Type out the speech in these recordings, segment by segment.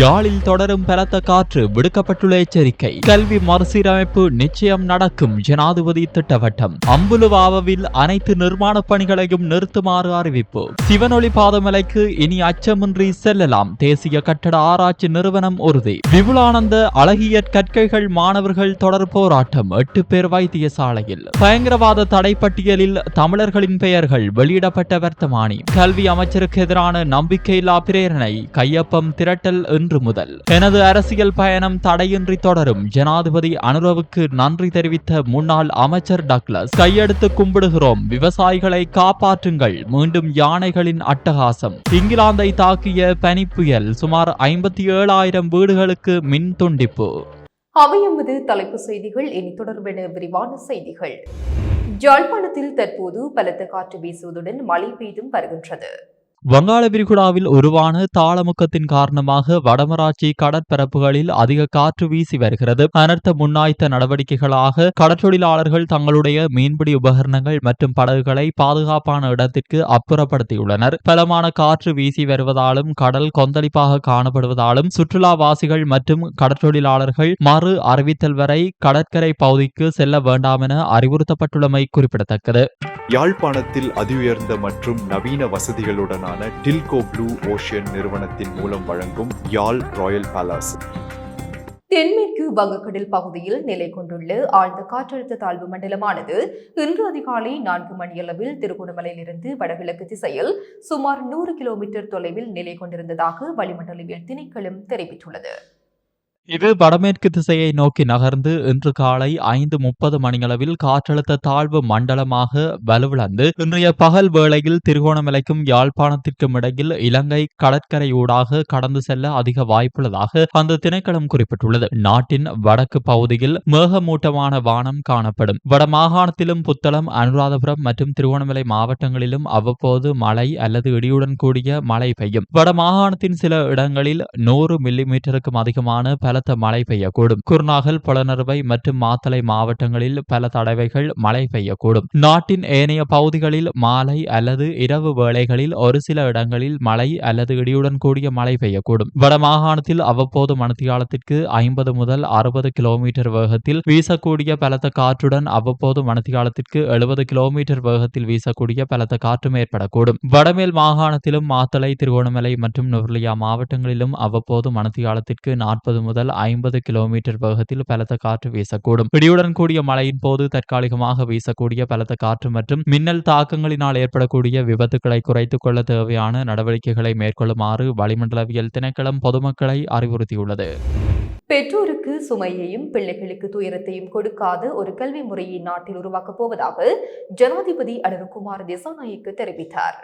யாழில் தொடரும் பலத்த காற்று விடுக்கப்பட்டுள்ள எச்சரிக்கை. கல்வி மறுசீரமைப்பு நிச்சயம் நடக்கும் ஜனாதிபதி திட்டவட்டம். அம்புலுவாவில் அனைத்து நிர்மாணப் பணிகளையும் நிறுத்துமாறு அறிவிப்பு. சிவனொளி பாதமலைக்கு இனி அச்சமின்றி செல்லலாம். தேசிய கட்டட ஆராய்ச்சி நிறுவனம் உறுதி. விபுலானந்த அழகிய கற்கைகள் மாணவர்கள் தொடர் போராட்டம் எட்டு பேர் வைத்தியசாலையில். பயங்கரவாத தடைப்பட்டியலில் தமிழர்களின் பெயர்கள் வெளியிடப்பட்ட வர்த்தமானி. கல்வி அமைச்சருக்கு எதிரான நம்பிக்கையில்லா பிரேரணை. கையொப்பம் திரட்டல் இன்று முதல். எனது அரசியல் பயணம் தடையின்றி தொடரும். ஜனாதிபதி அனுரவுக்கு நன்றி தெரிவித்த முன்னாள் அமைச்சர் டக்ளஸ் கையெடுத்து கும்பிடுகிறோம். விவசாயிகளை காப்பாற்றுங்கள். மீண்டும் யானைகளின் அட்டகாசம். இங்கிலாந்தை தாக்கிய பனி புயல் சுமார் ஐம்பத்தி ஏழாயிரம் வீடுகளுக்கு மின் துண்டிப்பு. அவையமது தலைப்பு செய்திகள். இனி தொடர்பென விரிவான செய்திகள். ஜாழ்ப்பாணத்தில் தற்போது பலத்த காற்று வீசுவதுடன் மழை பெய்தும் வருகின்றது. வங்காள விரிகுடாவில் உருவான தாளமுக்கத்தின் காரணமாக வடமராட்சி கடற்பரப்புகளில் அதிக காற்று வீசி வருகிறது. அனர்த்த முன்னாய்த்த நடவடிக்கைகளாக கடற்றொழிலாளர்கள் தங்களுடைய மீன்பிடி உபகரணங்கள் மற்றும் படகுகளை பாதுகாப்பான இடத்திற்கு அப்புறப்படுத்தியுள்ளனர். பலமான காற்று வீசி வருவதாலும் கடல் கொந்தளிப்பாக காணப்படுவதாலும் சுற்றுலாவாசிகள் மற்றும் கடற்றொழிலாளர்கள் மறு அறிவித்தல் வரை கடற்கரை பகுதிக்கு செல்ல வேண்டாம் என அறிவுறுத்தப்பட்டுள்ளமை குறிப்பிடத்தக்கது. யாழ்ப்பாணத்தில் அதிஉயர்ந்த மற்றும் நவீன நிறுவனமான டில்கோ ப்ளூ ஓஷியன் நிறுவனத்தின் மூலம் வழங்கும் யாழ் ராயல் பேலஸ். தென்மேற்கு வங்கக்கடல் பகுதியில் நிலை கொண்டுள்ள ஆழ்ந்த காற்றழுத்த தாழ்வு மண்டலமானது இன்று அதிகாலை நான்கு மணியளவில் திருகோணமலையிலிருந்து வடகிழக்கு திசையில் சுமார் நூறு கிலோமீட்டர் தொலைவில் நிலை கொண்டிருந்ததாக வளிமண்டலவியல் திணைக்களம் தெரிவித்துள்ளது. இது வடமேற்கு திசையை நோக்கி நகர்ந்து இன்று காலை ஐந்து முப்பது மணியளவில் காற்றழுத்த தாழ்வு மண்டலமாக வலுவிழந்து இன்றைய பகல் வேளையில் திருகோணமலைக்கும் யாழ்ப்பாணத்திற்கும் இடையில் இலங்கை கடற்கரையூடாக கடந்து செல்ல அதிக வாய்ப்புள்ளதாக அந்த திணைக்களம் குறிப்பிட்டுள்ளது. நாட்டின் வடக்கு பகுதியில் மேகமூட்டமான வானம் காணப்படும். வடமாகாணத்திலும் புத்தளம் அனுராதபுரம் மற்றும் திருகோணமலை மாவட்டங்களிலும் அவ்வப்போது மழை அல்லது இடியுடன் கூடிய மழை பெய்யும். வடமாகாணத்தின் சில இடங்களில் நூறு மில்லி மீட்டருக்கும் அதிகமான பலத்த மழை பெய்யக்கூடும். குருநாகல் புலனறுவை மற்றும் மாத்தளை மாவட்டங்களில் பல தடவைகள் மழை பெய்யக்கூடும். நாட்டின் ஏனைய பகுதிகளில் மாலை அல்லது இரவு வேளைகளில் ஒரு சில இடங்களில் மழை அல்லது இடியுடன் கூடிய மழை பெய்யக்கூடும். வடமாகாணத்தில் அவ்வப்போது மணத்தியாலத்திற்கு ஐம்பது முதல் அறுபது கிலோமீட்டர் வேகத்தில் வீசக்கூடிய பலத்த காற்றுடன் அவ்வப்போது மணத்தியாலத்திற்கு எழுபது கிலோமீட்டர் வேகத்தில் வீசக்கூடிய பலத்த காற்றும் ஏற்படக்கூடும். வடமேல் மாகாணத்திலும் மாத்தளை திருகோணமலை மற்றும் நுவர்லியா மாவட்டங்களிலும் அவ்வப்போது மணத்தியாலத்திற்கு நாற்பது முதல் முதல் ஐம்பது கிலோமீட்டர் வேகத்தில் பலத்த காற்று வீசக்கூடும். இடியுடன் கூடிய மழையின் போது தற்காலிகமாக வீசக்கூடிய பலத்த காற்று மற்றும் மின்னல் தாக்கங்களினால் ஏற்படக்கூடிய விபத்துக்களை குறைத்துக் கொள்ள தேவையான நடவடிக்கைகளை மேற்கொள்ளுமாறு வளிமண்டலவியல் திணைக்களம் பொதுமக்களை அறிவுறுத்தியுள்ளது. பெற்றோருக்கு சுமையையும் பிள்ளைகளுக்கு துயரத்தையும் கொடுக்காத ஒரு கல்வி முறையை நாட்டில் உருவாக்கப் போவதாக ஜனாதிபதி அனிருக்குமார் திசாநாயக்கு தெரிவித்தார்.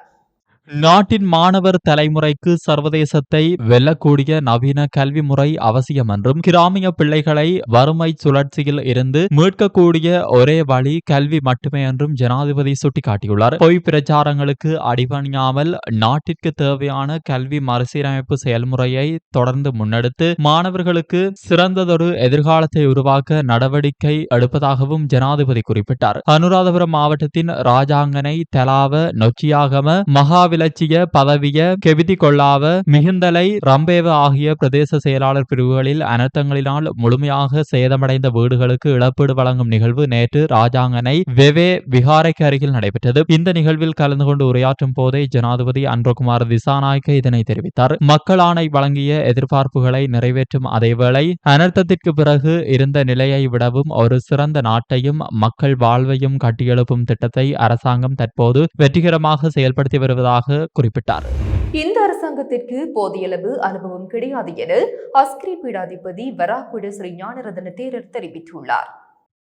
நாட்டின் மாணவர் தலைமுறைக்கு சர்வதேசத்தை வெல்லக்கூடிய நவீன கல்வி முறை அவசியம் என்றும் கிராமிய பிள்ளைகளை வறுமை சுழற்சியில் இருந்து மீட்கக்கூடிய ஒரே வழி கல்வி மட்டுமே என்றும் ஜனாதிபதி சுட்டிக்காட்டியுள்ளார். பொய் பிரச்சாரங்களுக்கு அடிபணியாமல் நாட்டிற்கு தேவையான கல்வி மறுசீரமைப்பு செயல்முறையை தொடர்ந்து முன்னெடுத்து மாணவர்களுக்கு சிறந்ததொரு எதிர்காலத்தை உருவாக்க நடவடிக்கை எடுப்பதாகவும் ஜனாதிபதி குறிப்பிட்டார். அனுராதபுரம் மாவட்டத்தின் ராஜாங்கனை தெலாவ நொச்சியாகம மகாவி விலச்சிய பதவிய கெவிதி கொள்ளாவ மிகுந்தலை ரம்பேவ ஆகிய பிரதேச செயலாளர் பிரிவுகளில் அனர்த்தங்களினால் முழுமையாக சேதமடைந்த வீடுகளுக்கு இழப்பீடு வழங்கும் நிகழ்வு நேற்று ராஜாங்கனை வெவே விகாரைக்கு அருகில் நடைபெற்றது. இந்த நிகழ்வில் கலந்து கொண்டு உரையாற்றும் போதே ஜனாதிபதி அன்றகுமார் திசாநாயக்க இதனை தெரிவித்தார். மக்கள் ஆணை வழங்கிய எதிர்பார்ப்புகளை நிறைவேற்றும் அதேவேளை அனர்த்தத்திற்கு பிறகு இருந்த நிலையை விடவும் ஒரு சிறந்த நாட்டையும் மக்கள் வாழ்வையும் கட்டியெழுப்பும் திட்டத்தை அரசாங்கம் தற்போது வெற்றிகரமாக செயல்படுத்தி வருவதாக இருப்பதாக குறிப்பிட்டார். இந்த அரசாங்கத்திற்கு போதியளவு அனுபவம் கிடையாது என அஸ்கிரி பீடாதிபதி வராகுட ஸ்ரீ ஞானரதன தேரர் தெரிவித்துள்ளார்.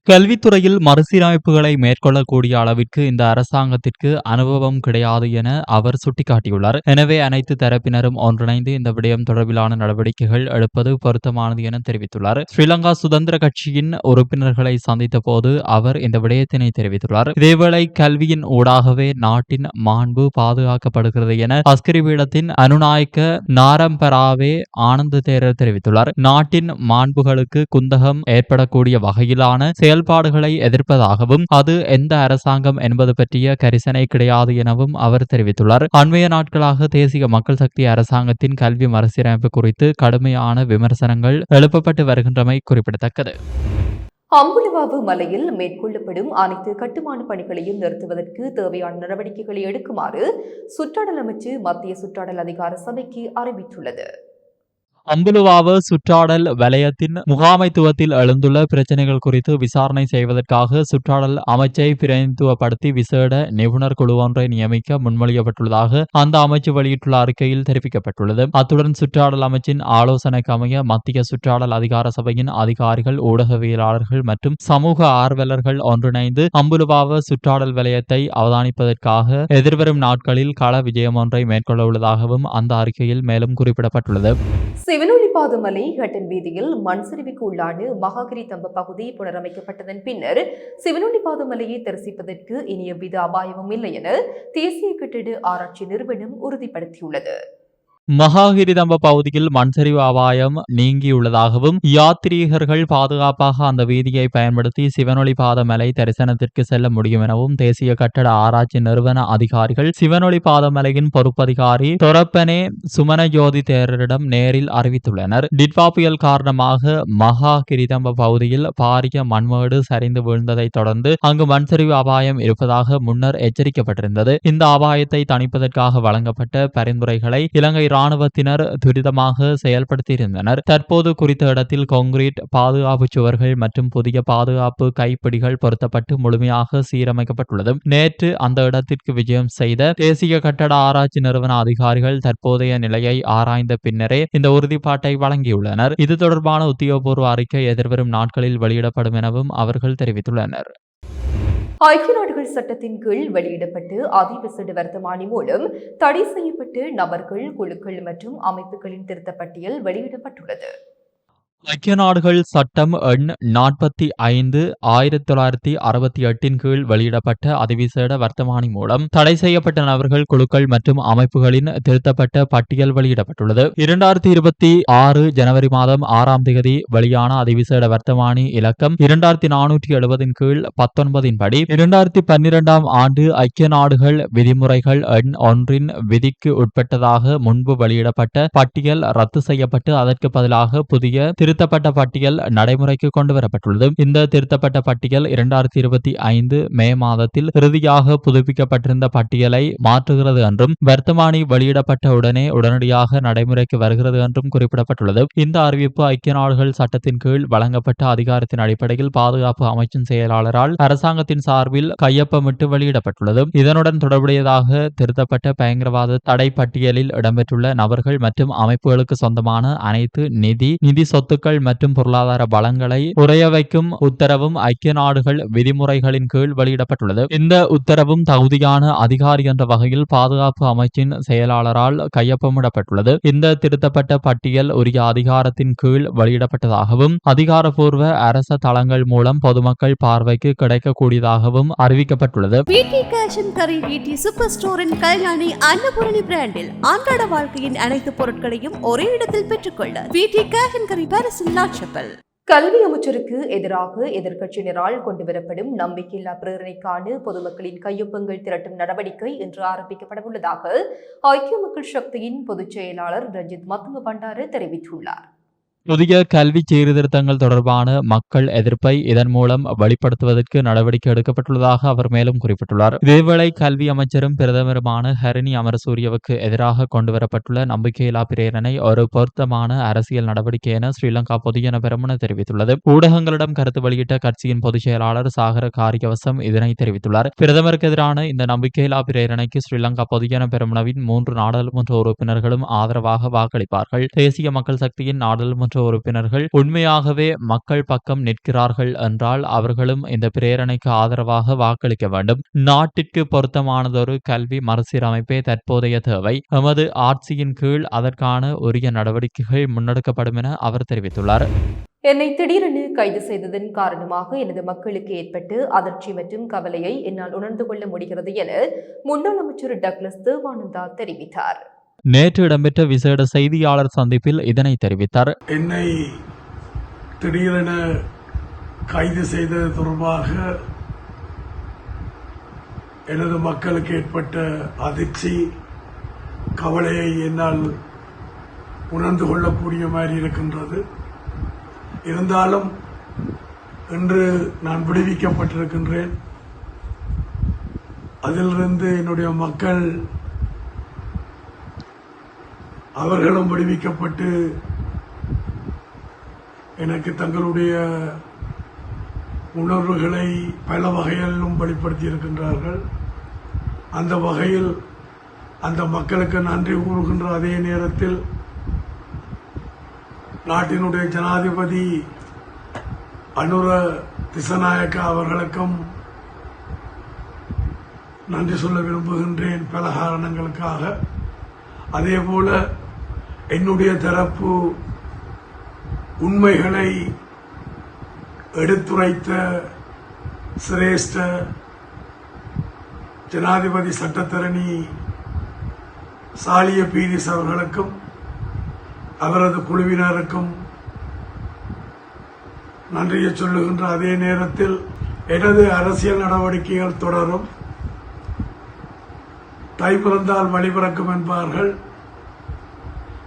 கல்வித்துறையில் மறுசீரமைப்புகளை மேற்கொள்ளக்கூடிய அளவிற்கு இந்த அரசாங்கத்திற்கு அனுபவம் கிடையாது என அவர் சுட்டிக்காட்டியுள்ளார். எனவே அனைத்து தரப்பினரும் ஒன்றிணைந்து இந்த விடயம் தொடர்பிலான நடவடிக்கைகள் எடுப்பது பொருத்தமானது என தெரிவித்துள்ளார். ஸ்ரீலங்கா சுதந்திர கட்சியின் உறுப்பினர்களை சந்தித்த போது அவர் இந்த விடயத்தினை தெரிவித்துள்ளார். இதேவேளை கல்வியின் ஊடாகவே நாட்டின் மாண்பு பாதுகாக்கப்படுகிறது என அஸ்கரி பீடத்தின் அனுநாயக்க நாரம்பராவே ஆனந்த தேரர் தெரிவித்துள்ளார். நாட்டின் மாண்புகளுக்கு குந்தகம் ஏற்படக்கூடிய வகையிலான செயல்பாடுகளை எதிர்ப்பதாகவும் அது எந்த அரசாங்கம் என்பது பற்றிய கரிசனை கிடையாது எனவும் அவர் தெரிவித்துள்ளார். அண்மைய நாட்களாக தேசிய மக்கள் சக்தி அரசாங்கத்தின் கல்வி மறுசீரமைப்பு குறித்து கடுமையான விமர்சனங்கள் எழுப்பப்பட்டு வருகின்றமை குறிப்பிடத்தக்கது. அம்புலவாவு மலையில் மேற்கொள்ளப்படும் அனைத்து கட்டுமான பணிகளையும் நிறுத்துவதற்கு தேவையான நடவடிக்கைகளை எடுக்குமாறு சுற்றாடல் அமைச்சு மத்திய சுற்றாடல் அதிகார சபைக்கு அறிவித்துள்ளது. அம்புலுவாவ சுற்றாடல் வலயத்தின் முகாமைத்துவத்தில் எழுந்துள்ள பிரச்சனைகள் குறித்து விசாரணை செய்வதற்காக சுற்றாடல் அமைச்சை பிரதிநிதித்துவப்படுத்தி விசேட நிபுணர் குழு ஒன்றை நியமிக்க முன்மொழியப்பட்டுள்ளதாக அந்த அமைச்சு வெளியிட்டுள்ள அறிக்கையில் தெரிவிக்கப்பட்டுள்ளது. அத்துடன் சுற்றாடல் அமைச்சின் ஆலோசனைக்கு அமைய மத்திய சுற்றாடல் அதிகார சபையின் அதிகாரிகள் ஊடகவியலாளர்கள் மற்றும் சமூக ஆர்வலர்கள் ஒன்றிணைந்து அம்புலுவாவ சுற்றாடல் வலயத்தை அவதானிப்பதற்காக எதிர்வரும் நாட்களில் கள விஜயம் ஒன்றை மேற்கொள்ள உள்ளதாகவும் அந்த அறிக்கையில் மேலும் குறிப்பிடப்பட்டுள்ளது. சிவனொளிப்பாது மலை ஹட்டன் வீதியில் மண் சரிவுக்கு உள்ளான மகாகிரி தம்ப பகுதி புனரமைக்கப்பட்டதன் பின்னர் சிவனொளிப்பாது மலையை தரிசிப்பதற்கு இனி எவ்வித அபாயமும் இல்லை என தேசிய கட்டிட ஆராய்ச்சி நிறுவனம் உறுதிப்படுத்தியுள்ளது. மகாகிரிதம்ப பகுதியில் மண்சரிவு அபாயம் நீங்கியுள்ளதாகவும் யாத்ரீகர்கள் பாதுகாப்பாக அந்த வீதியை பயன்படுத்தி சிவனொளி பாத மலை தரிசனத்திற்கு செல்ல முடியும் எனவும் தேசிய கட்டட ஆராய்ச்சி நிறுவன அதிகாரிகள் சிவனொளி பாத மலையின் பொறுப்பதிகாரி தொரப்பனே சுமனஜோதி தேரரிடம் நேரில் அறிவித்துள்ளனர். டிட்வா புயல் காரணமாக மகாகிரிதம்ப பகுதியில் பாரிய மண்மேடு சரிந்து வீழ்ந்ததைத் தொடர்ந்து அங்கு மண்சரிவு அபாயம் இருப்பதாக முன்னர் எச்சரிக்கப்பட்டிருந்தது. இந்த அபாயத்தை தணிப்பதற்காக வழங்கப்பட்ட பரிந்துரைகளை இலங்கை இராணுவத்தினர் துரிதமாக செயல்படுத்தியிருந்தனர். தற்போது குறித்த இடத்தில் கான்கிரீட் பாதுகாப்பு சுவர்கள் மற்றும் புதிய பாதுகாப்பு கைப்பிடிகள் பொருத்தப்பட்டு முழுமையாக சீரமைக்கப்பட்டுள்ளது. நேற்று அந்த இடத்திற்கு விஜயம் செய்த தேசிய கட்டட ஆராய்ச்சி நிறுவன அதிகாரிகள் தற்போதைய நிலையை ஆராய்ந்த பின்னரே இந்த உறுதிப்பாட்டை வழங்கியுள்ளனர். இது தொடர்பான உத்தியோகபூர்வ அறிக்கை எதிர்வரும் நாட்களில் வெளியிடப்படும் எனவும் அவர்கள் தெரிவித்துள்ளனர். ஐக்கிய நாடுகள் சட்டத்தின் கீழ் வெளியிடப்பட்டு அதிவிசேட வர்த்தமானி மூலம் தடை செய்யப்பட்டு நபர்கள் குழுக்கள் மற்றும் அமைப்புகளின் திருத்தப்பட்டியல் வெளியிடப்பட்டுள்ளது. ஐக்கிய நாடுகள் சட்டம் எண் நாற்பத்தி ஐந்து ஆயிரத்தி தொள்ளாயிரத்தி அறுபத்தி எட்டின் கீழ் வெளியிடப்பட்ட அதிவிசேட வர்த்தமானி மூலம் தடை செய்யப்பட்ட நபர்கள் குழுக்கள் மற்றும் அமைப்புகளின் திருத்தப்பட்ட பட்டியல் வெளியிடப்பட்டுள்ளது. இரண்டாயிரத்தி இருபத்தி ஆறு ஜனவரி மாதம் ஆறாம் தேதி வெளியான அதிவிசேட வர்த்தமானி இலக்கம் இரண்டாயிரத்தி நானூற்றி எழுபதின் கீழ் பத்தொன்பதின் படி இரண்டாயிரத்தி பன்னிரெண்டாம் ஆண்டு ஐக்கிய நாடுகள் விதிமுறைகள் எண் ஒன்றின் விதிக்கு உட்பட்டதாக முன்பு வெளியிடப்பட்ட பட்டியல் ரத்து செய்யப்பட்டு அதற்கு பதிலாக புதிய திருத்தப்பட்ட பட்டியல் நடைமுறைக்கு கொண்டு வரப்பட்டுள்ளது இந்த திருத்தப்பட்ட பட்டியல் இரண்டாயிரத்தி இருபத்தி ஐந்து மே மாதத்தில் இறுதியாக புதுப்பிக்கப்பட்டிருந்த பட்டியலை மாற்றுகிறது என்றும் வர்த்தமானி வெளியிடப்பட்ட உடனே உடனடியாக நடைமுறைக்கு வருகிறது என்றும் குறிப்பிடப்பட்டுள்ளது. இந்த அறிவிப்பு ஐக்கிய நாடுகள் சட்டத்தின் கீழ் வழங்கப்பட்ட அதிகாரத்தின் அடிப்படையில் பாதுகாப்பு அமைச்சின் செயலாளரால் அரசாங்கத்தின் சார்பில் கையொப்பமிட்டு வெளியிடப்பட்டுள்ளது. இதனுடன் தொடர்புடையதாக திருத்தப்பட்ட பயங்கரவாத தடை பட்டியலில் இடம்பெற்றுள்ள நபர்கள் மற்றும் அமைப்புகளுக்கு சொந்தமான அனைத்து நிதி நிதி சொத்துக்கள் பொருட்கள் மற்றும் பொருளாதார பலங்களை உறைய வைக்கும் உத்தரவும் ஐக்கிய நாடுகள் விதிமுறைகளின் கீழ் வெளியிடப்பட்டுள்ளது. இந்த உத்தரவும் தகுதியான அதிகாரி என்ற வகையில் பாதுகாப்பு அமைச்சின் செயலாளரால் கையொப்பமிடப்பட்டுள்ளது. இந்த திருத்தப்பட்ட பட்டியல் உரிய அதிகாரத்தின் கீழ் வெளியிடப்பட்டதாகவும் அதிகாரப்பூர்வ அரச தளங்கள் மூலம் பொதுமக்கள் பார்வைக்கு கிடைக்கக்கூடியதாகவும் அறிவிக்கப்பட்டுள்ளது. சூப்பர் ஸ்டோரின் கல்யாணி அன்னபூரணி பிராண்டில் அன்றாட வாழ்க்கையின் அனைத்து பொருட்களையும் ஒரே இடத்தில் பெற்றுக்கொள்ள வீட்டி கேஷ் அண்ட் கரி செப்பல். கல்வி அமைச்சருக்கு எதிராக எதிர்க்கட்சியினரால் கொண்டுவரப்படும் நம்பிக்கையில்லா பிரேரணைக்கான பொதுமக்களின் கையொப்பங்கள் திரட்டும் நடவடிக்கை இன்று ஆரம்பிக்கப்படவுள்ளதாக ஐக்கிய மக்கள் சக்தியின் பொதுச் செயலாளர் ரஞ்சித் மத்தும பண்டாரு தெரிவித்துள்ளார். புதிய கல்வி சீர்திருத்தங்கள் தொடர்பான மக்கள் எதிர்ப்பை இதன் மூலம் வெளிப்படுத்துவதற்கு நடவடிக்கை எடுக்கப்பட்டுள்ளதாக அவர் மேலும் குறிப்பிட்டுள்ளார். இதேவேளை கல்வி அமைச்சரும் பிரதமருமான ஹரிணி அமரசூரியவுக்கு எதிராக கொண்டுவரப்பட்டுள்ள நம்பிக்கையில்லா பிரேரணை ஒரு பொருத்தமான அரசியல் நடவடிக்கை என ஸ்ரீலங்கா பொதுஜன பெருமன தெரிவித்துள்ளது. ஊடகங்களிடம் கருத்து வெளியிட்ட கட்சியின் பொதுச் செயலாளர் சாகர காரியவசம் இதனை தெரிவித்துள்ளார். பிரதமருக்கு எதிரான இந்த நம்பிக்கையில்லா பிரேரணைக்கு ஸ்ரீலங்கா பொதுஜன பெருமனவின் மூன்று நாடாளுமன்ற உறுப்பினர்களும் ஆதரவாக வாக்களிப்பார்கள். தேசிய மக்கள் சக்தியின் நாடாளுமன்ற சட்டமன்ற உறுப்பினர்கள் உண்மையாகவே மக்கள் பக்கம் நிற்கிறார்கள் என்றால் அவர்களும் இந்த பிரேரணைக்கு ஆதரவாக வாக்களிக்க வேண்டும். நாட்டிற்கு பொருத்தமானதொரு கல்வி மறுசீரமைப்பே தற்போதைய தேவை. எமது ஆட்சியின் கீழ் அதற்கான உரிய நடவடிக்கைகள் முன்னெடுக்கப்படும் என அவர் தெரிவித்துள்ளார். என்னை திடீரென கைது செய்ததன் காரணமாக எனது மக்களுக்கு ஏற்பட்டு அதிர்ச்சி மற்றும் கவலையை என்னால் உணர்ந்து கொள்ள முடிகிறது என முன்னாள் அமைச்சர் டக்ளஸ் தேவானந்தா தெரிவித்தார். நேற்று இடம்பெற்ற விசேட செய்தியாளர் சந்திப்பில் இதனை தெரிவித்தார். என்னை திடீரென கைது செய்தது தொடர்பாக எனது மக்களுக்கு ஏற்பட்ட அதிர்ச்சி கவலையை என்னால் உணர்ந்து கொள்ளக்கூடிய மாதிரி இருக்கின்றது. இருந்தாலும் இன்று நான் விடுவிக்கப்பட்டிருக்கின்றேன். அதிலிருந்து என்னுடைய மக்கள் அவர்களும் விடுவிக்கப்பட்டு எனக்கு தங்களுடைய உணர்வுகளை பல வகையிலும் வெளிப்படுத்தி இருக்கின்றார்கள். அந்த வகையில் அந்த மக்களுக்கு நன்றி கூறுகின்ற அதே நேரத்தில் நாட்டினுடைய ஜனாதிபதி அனுர திசநாயக்க அவர்களுக்கும் நன்றி சொல்ல விரும்புகின்றேன் பல காரணங்களுக்காக. அதேபோல என்னுடைய தரப்பு உண்மைகளை எடுத்துரைத்த சிரேஷ்ட ஜனாதிபதி சட்டத்தரணி சாலிய பீரிஸ் அவர்களுக்கும் அவரது குழுவினருக்கும் நன்றியை சொல்லுகின்ற அதே நேரத்தில் எனது அரசியல் நடவடிக்கைகள் தொடரும். தை பிறந்தால் வழிபிறக்கும் என்பார்கள்.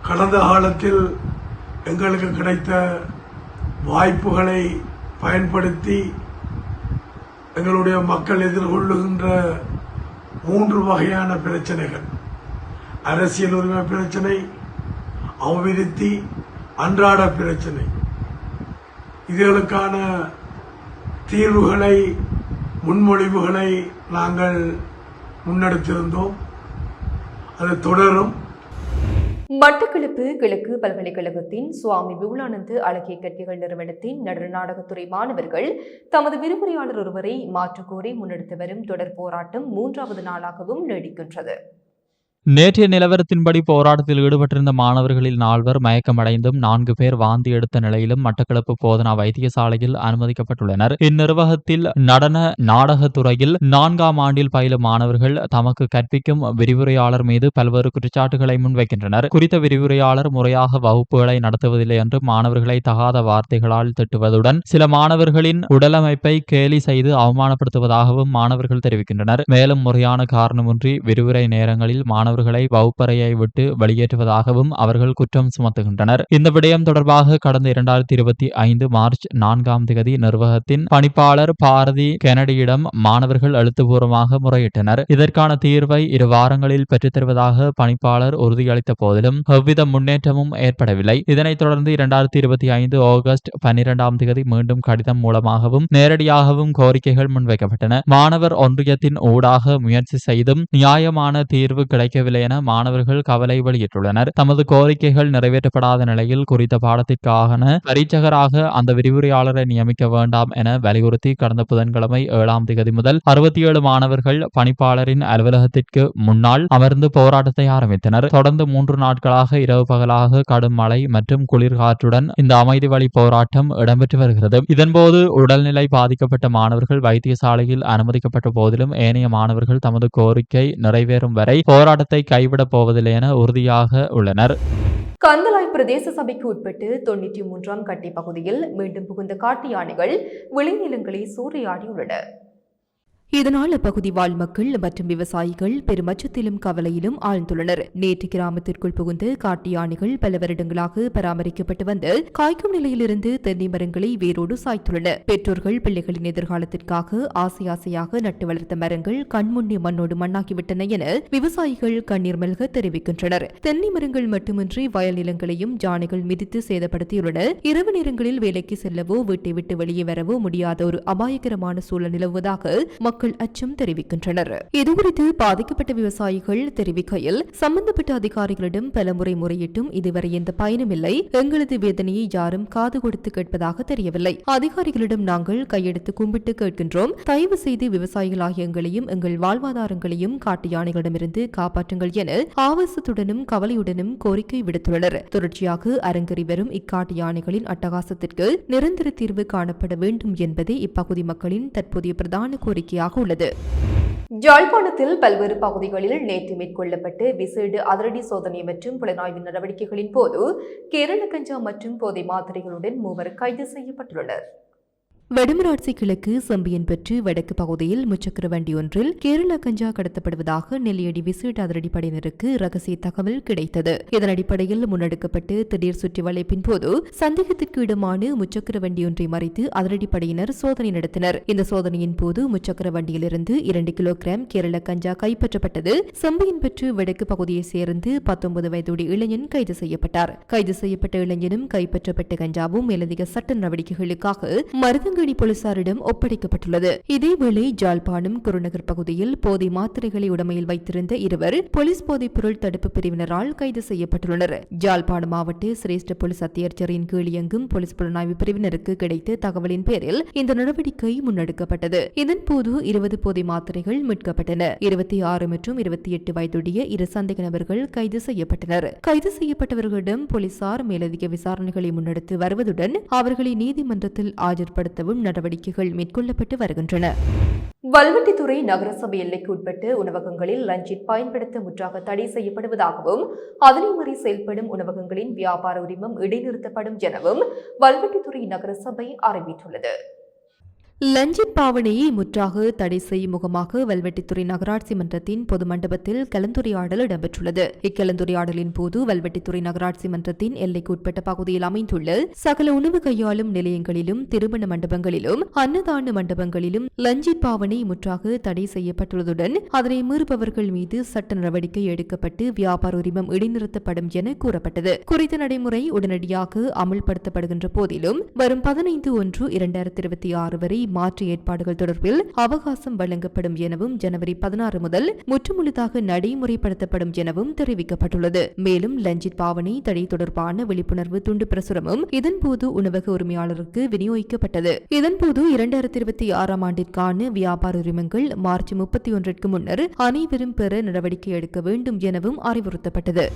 கடந்த காலத்தில் எங்களுக்கு கிடைத்த வாய்ப்புகளை பயன்படுத்தி எங்களுடைய மக்கள் எதிர்கொள்ளுகின்ற மூன்று வகையான பிரச்சனைகள். அரசியல் உரிமை பிரச்சனை அபிவிருத்தி அன்றாட பிரச்சனை. இதுகளுக்கான தீர்வுகளை முன்மொழிவுகளை நாங்கள் முன்னெடுத்திருந்தோம். அது தொடரும். மட்டக்களப்பு கிழக்கு பல்கலைக்கழகத்தின் சுவாமி விபுலானந்து அழகிய கட்டிகள் நிறுவனத்தின் நடன நாடகத்துறை மாணவர்கள் தமது விரிவுரையாளர் ஒருவரை மாற்றுக்கோரி முன்னெடுத்து வரும் தொடர் போராட்டம் மூன்றாவது நாளாகவும் நீடிக்கின்றது. நேற்றைய நிலவரத்தின்படி போராட்டத்தில் ஈடுபட்டிருந்த மாணவர்களில் நால்வர் மயக்கமடைந்தும் நான்கு பேர் வாந்தி எடுத்த நிலையிலும் மட்டக்களப்பு போதனா வைத்தியசாலையில் அனுமதிக்கப்பட்டுள்ளனர். இந்நிர்வாகத்தில் நடன நாடகத்துறையில் நான்காம் ஆண்டில் பயிலும் மாணவர்கள் தமக்கு கற்பிக்கும் விரிவுரையாளர் மீது பல்வேறு குற்றச்சாட்டுகளை முன்வைக்கின்றனர். குறித்த விரிவுரையாளர் முறையாக வகுப்புகளை நடத்துவதில்லை என்று மாணவர்களை தகாத வார்த்தைகளால் திட்டுவதுடன் சில மாணவர்களின் உடலமைப்பை கேலி செய்து அவமானப்படுத்துவதாகவும் மாணவர்கள் தெரிவிக்கின்றனர். மேலும் முறையான காரணமின்றி விரிவுரை நேரங்களில் மாணவர்கள் வகுப்பறையை விட்டு வெளியேற்றுவதாகவும் அவர்கள் குற்றம் சுமத்துகின்றனர். இந்த விடயம் தொடர்பாக கடந்த இரண்டாயிரத்தி இருபத்தி ஐந்து மார்ச் நான்காம் தேதி நிர்வாகத்தின் பணிப்பாளர் பாரதி கெனடியிடம் மாணவர்கள் எழுத்துப்பூர்வமாக முறையிட்டனர். இதற்கான தீர்வை இரு வாரங்களில் பெற்றுத்தருவதாக பணிப்பாளர் உறுதியளித்த போதிலும் எவ்வித முன்னேற்றமும் ஏற்படவில்லை. இதனைத் தொடர்ந்து இரண்டாயிரத்தி இருபத்தி ஐந்து ஆகஸ்ட் பன்னிரெண்டாம் தேதி மீண்டும் கடிதம் மூலமாகவும் நேரடியாகவும் கோரிக்கைகள் முன்வைக்கப்பட்டன. மாணவர் ஒன்றியத்தின் ஊடாக முயற்சி செய்தும் நியாயமான தீர்வு கிடைக்கவில்லை என மாணவர்கள் கவலை வெளியிட்டுள்ளனர். தமது கோரிக்கைகள் நிறைவேற்றப்படாத நிலையில் குறித்த பாடத்திற்கான பரீட்சகராக அந்த விரிவுரையாளரை நியமிக்க வேண்டாம் என வலியுறுத்தி கடந்த புதன்கிழமை ஏழாம் திகதி முதல் அறுபத்தி ஏழு மாணவர்கள் பணிப்பாளரின் அலுவலகத்திற்கு முன்னால் அமர்ந்து போராட்டத்தை ஆரம்பித்தனர். தொடர்ந்து மூன்று நாட்களாக இரவு பகலாக கடும் மழை மற்றும் குளிர் காற்றுடன் இந்த அமைதி வழி போராட்டம் இடம்பெற்று வருகிறது. இதன்போது உடல்நிலை பாதிக்கப்பட்ட மாணவர்கள் வைத்தியசாலையில் அனுமதிக்கப்பட்ட போதிலும் ஏனைய மாணவர்கள் தமது கோரிக்கை நிறைவேறும் வரை போராட்டத்தை கைவிடப் போவதில்லை என உறுதியாக உள்ளனர். கந்தலாய் பிரதேச சபைக்கு உட்பட்டு தொன்னூற்றி மூன்றாம் கட்டி பகுதியில் மீண்டும் புகுந்த காட்டு யானைகள் விளைநிலங்களை சூறையாடியுள்ளன. இதனால் அப்பகுதி வாழ் மக்கள் மற்றும் விவசாயிகள் பெரும் அச்சத்திலும் கவலையிலும் ஆழ்ந்துள்ளனர். நேற்று கிராமத்திற்குள் புகுந்து காட்டு யானைகள் பல வருடங்களாக பராமரிக்கப்பட்டு வந்து காய்க்கும் நிலையிலிருந்து தென்னை மரங்களை வேரோடு சாய்த்துள்ளன. பெற்றோர்கள் பிள்ளைகளின் எதிர்காலத்திற்காக ஆசை ஆசையாக நட்டு வளர்த்த மரங்கள் கண்முன்னே மண்ணோடு மண்ணாகிவிட்டன என விவசாயிகள் கண்ணீர் மல்க தெரிவிக்கின்றனர். தென்னை மரங்கள் மட்டுமின்றி வயல் நிலங்களையும் யானைகள் மிதித்து சேதப்படுத்தியுள்ளன. இரவு நேரங்களில் வேலைக்கு செல்லவோ வீட்டை விட்டு வெளியே வரவோ முடியாத ஒரு அபாயகரமான சூழல் நிலவுவதாக மக்கள் அச்சம் தெரிவிக்கின்றனர். இதுகுறித்து பாதிக்கப்பட்ட விவசாயிகள் தெரிவிக்கையில் சம்பந்தப்பட்ட அதிகாரிகளிடம் பலமுறை முறையிட்டும் இதுவரை எந்த பயனுமில்லை எங்களது வேதனையை யாரும் காது கொடுத்து கேட்பதாக தெரியவில்லை. அதிகாரிகளிடம் நாங்கள் கையெடுத்து கும்பிட்டு கேட்கின்றோம். தயவு செய்து விவசாயிகளாகிய எங்களையும் எங்கள் வாழ்வாதாரங்களையும் காட்டு யானைகளிடமிருந்து காப்பாற்றுங்கள் என ஆவேசத்துடனும் கவலையுடனும் கோரிக்கை விடுத்துள்ளனர். தொடர்ச்சியாக அரங்கேறி வரும் இக்காட்டு யானைகளின் அட்டகாசத்திற்கு நிரந்தர தீர்வு காணப்பட வேண்டும் என்பதே இப்பகுதி மக்களின் தற்போதைய பிரதான கோரிக்கையாக உள்ளது. யாழ்ப்பாணத்தில் பல்வேறு பகுதிகளில் நேற்று மேற்கொள்ளப்பட்டு விசேட அதிரடி சோதனை மற்றும் புலனாய்வு நடவடிக்கைகளின் போது கேரள கஞ்சா மற்றும் போதை மாத்திரைகளுடன் மூவர் கைது செய்யப்பட்டுள்ளனர். வடமராட்சி கிழக்கு செம்பியன் பெற்று வடக்கு பகுதியில் முச்சக்கர வண்டி ஒன்றில் கேரள கஞ்சா கடத்தப்படுவதாக நெல்லியடி விசேட அதிரடிப்படையினருக்கு ரகசிய தகவல் கிடைத்தது. இதன் அடிப்படையில் முன்னெடுக்கப்பட்டு திடீர் சுற்றி வளைப்பின் போது சந்தேகத்திற்கு இடமான முச்சக்கர வண்டி ஒன்றை மறைத்து அதிரடிப்படையினர் சோதனை நடத்தினர். இந்த சோதனையின் போது முச்சக்கர வண்டியிலிருந்து இரண்டு கிலோகிராம் கேரள கஞ்சா கைப்பற்றப்பட்டது. செம்பியன் பெற்று வடக்கு பகுதியைச் சேர்ந்து பத்தொன்பது வயதுடைய இளைஞன் கைது செய்யப்பட்டார். கைது செய்யப்பட்ட இளைஞனும் கைப்பற்றப்பட்ட கஞ்சாவும் மேலதிக சட்ட நடவடிக்கைகளுக்காக மருதங்க மருதங்கடி போலீசாரிடம் ஒப்படைக்கப்பட்டுள்ளது. இதேவேளை ஜாழ்ப்பாணம் குருநகர் பகுதியில் போதை மாத்திரைகளை உடமையில் வைத்திருந்த இருவர் போலீஸ் போதைப் பொருள் தடுப்பு பிரிவினரால் கைது செய்யப்பட்டுள்ளனர். ஜாழ்ப்பாணம் மாவட்ட சிரேஷ்ட போலீஸ் அத்தியட்சரின் கீழ் இயங்கும் போலீஸ் புலனாய்வு பிரிவினருக்கு கிடைத்த தகவலின் பேரில் இந்த நடவடிக்கை முன்னெடுக்கப்பட்டது. இதன்போது இருபது போதை மாத்திரைகள் மீட்கப்பட்டன. இருபத்தி ஆறு மற்றும் இருபத்தி எட்டு வயதுடைய இரு சந்தேக நபர்கள் கைது செய்யப்பட்டனர். கைது செய்யப்பட்டவர்களிடம் போலீசார் மேலதிக விசாரணைகளை முன்னெடுத்து வருவதுடன் அவர்களை நீதிமன்றத்தில் ஆஜர்படுத்தவும் நடவடிக்கைகள் மேற்கொள்ளப்பட்டு வருகின்றன. வல்வெட்டித்துறை நகரசபை எல்லைக்கு உட்பட்டு உணவகங்களில் லஞ்சிட் பயன்படுத்த முற்றாக தடை செய்யப்படுவதாகவும் அதனை முறை செயல்படும் உணவகங்களின் வியாபார உரிமம் இடைநிறுத்தப்படும் எனவும் வல்வெட்டித்துறை நகரசபை அறிவித்துள்ளது. லஞ்சின் பாவனையை முற்றாக தடை செய்யும் முகமாக வல்வெட்டித்துறை நகராட்சி மன்றத்தின் பொது மண்டபத்தில் கலந்துரையாடல் இடம்பெற்றுள்ளது. இக்கலந்துரையாடலின் போது வல்வெட்டித்துறை நகராட்சி மன்றத்தின் எல்லைக்குட்பட்ட பகுதியில் அமைந்துள்ள சகல உணவு கையாளும் நிலையங்களிலும் திருமண மண்டபங்களிலும் அன்னதான மண்டபங்களிலும் லஞ்சின் பாவனை முற்றாக தடை செய்யப்பட்டுள்ளதுடன் அதனை மீறுபவர்கள் மீது சட்ட நடவடிக்கை எடுக்கப்பட்டு வியாபார உரிமம் இடைநிறுத்தப்படும் என கூறப்பட்டது. குறித்த நடைமுறை உடனடியாக அமல்படுத்தப்படுகின்ற போதிலும் வரும் பதினைந்து ஒன்று இரண்டாயிரத்தி இருபத்தி ஆறு வரை மாற்று ஏற்பாடுகள் தொடர்பில் அவகாசம் வழங்கப்படும் எனவும் ஜனவரி பதினாறு முதல் முற்றுமுழுதாக நடைமுறைப்படுத்தப்படும் எனவும் தெரிவிக்கப்பட்டுள்ளது. மேலும் லஞ்சித் பாவனை தடை தொடர்பான விழிப்புணர்வு துண்டு பிரசுரமும் இதன்போது உணவக உரிமையாளருக்கு விநியோகிக்கப்பட்டது. இதன்போது இரண்டாயிரத்தி இருபத்தி ஆறாம் ஆண்டிற்கான வியாபார உரிமங்கள் மார்ச் முப்பத்தி ஒன்றிற்கு முன்னர் அனைவரும் பெற நடவடிக்கை எடுக்க வேண்டும் எனவும் அறிவுறுத்தப்பட்டது.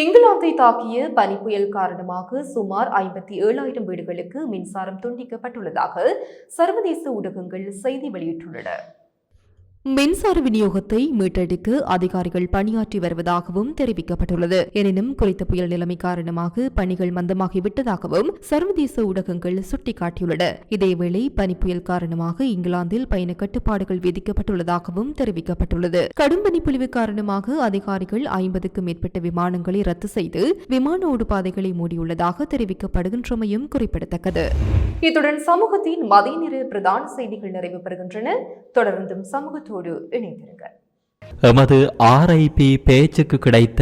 இங்கிலாந்தை தாக்கிய பனி புயல் காரணமாக சுமார் ஐம்பத்தி ஏழாயிரம் வீடுகளுக்கு மின்சாரம் துண்டிக்கப்பட்டுள்ளதாக சர்வதேச ஊடகங்கள் செய்தி வெளியிட்டுள்ளன. மின்சார விநியோகத்தை மீட்டெடுக்க அதிகாரிகள் பணியாற்றி வருவதாகவும் தெரிவிக்கப்பட்டுள்ளது. எனினும் குறித்த புயல் நிலைமை காரணமாக பணிகள் மந்தமாகிவிட்டதாகவும் சர்வதேச ஊடகங்கள் சுட்டிக்காட்டியுள்ளன. இதேவேளை பனிப்புயல் காரணமாக இங்கிலாந்தில் பயண கட்டுப்பாடுகள் விதிக்கப்பட்டுள்ளதாகவும் தெரிவிக்கப்பட்டுள்ளது. கடும் பனிப்பொழிவு காரணமாக அதிகாரிகள் ஐம்பதுக்கும் மேற்பட்ட விமானங்களை ரத்து செய்து விமான ஓடுபாதைகளை மூடியுள்ளதாக தெரிவிக்கப்படுகின்றமையும் குறிப்பிடத்தக்கது. இத்துடன் சமூகத்தின் மதிய நிற பிரதான செய்திகள் நிறைவு பெறுகின்றன. தொடர்ந்தும் சமூகத்தோடு இணைந்திருங்கள். எமது ஆர்ஐபி பேச்சுக்கு கிடைத்த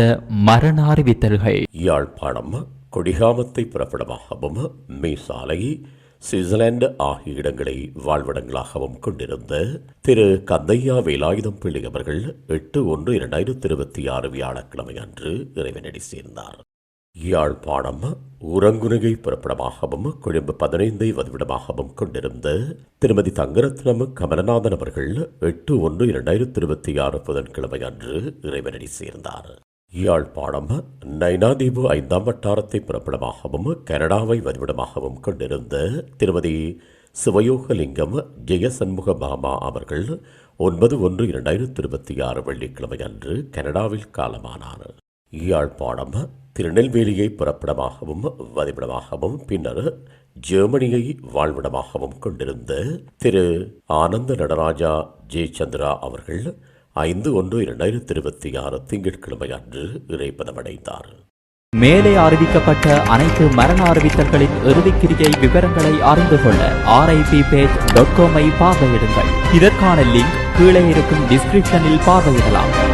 மரண அறிவித்தல்கள் யாழ்ப்பாணம் கொடிகாமத்தை புறப்படமாகவும் மீசாலை சுவிட்சர்லாந்து ஆகிய இடங்களை வாழ்விடங்களாகவும் கொண்டிருந்த திரு கந்தையா வேலாயுதம் பிள்ளை அவர்கள் எட்டு ஒன்று இரண்டாயிரத்தி இருபத்தி ஆறு வியாழக்கிழமை அன்று இறைவனடி சேர்ந்தார். யாழ்ப்பாணம் உறங்குனகை புறப்படமாகவும் கொழும்பு பதினைந்தை வதிவிடமாகவும் கொண்டிருந்த திருமதி தங்கரத்னம் கமலநாதன் அவர்கள் எட்டு ஒன்று இரண்டாயிரத்தி இருபத்தி ஆறு புதன்கிழமை அன்று இறைவனடி சேர்ந்தார். யாழ்ப்பாணம் நைனாதீபு ஐந்தாம் வட்டாரத்தை புறப்படமாகவும் கனடாவை வதிவிடமாகவும் கொண்டிருந்த திருமதி சிவயோகலிங்கம் ஜெயசண்முக பாமா அவர்கள் ஒன்பது ஒன்று இரண்டாயிரத்தி இருபத்தி ஆறு வெள்ளிக்கிழமை அன்று கனடாவில் காலமானார். யாழ்ப்பாணம் திருநெல்வேலியை புறப்படமாகவும் வதிவிடமாகவும் பின்னர் ஜெர்மனியை வாழ்விடமாகவும் கொண்டிருந்த திரு. ஆனந்த நடராஜா ஜெயச்சந்திரா அவர்கள் ஐந்து ஒன்று இரண்டாயிரத்தி இருபத்தி ஆறு திங்கட்கிழமை அன்று இறைப்பதமடைந்தார் மேலே அறிவிக்கப்பட்ட அனைத்து மரண அறிவித்தல்களின் இறுதிக்கிரியை விவரங்களை அறிந்து கொள்ள ஆர்ஐபி பேஜ் டாட் காமை பார்வையிடுங்கள். இதற்கான லிங்க் கீழே இருக்கும் டிஸ்கிரிப்ஷனில் பார்வையிடலாம்.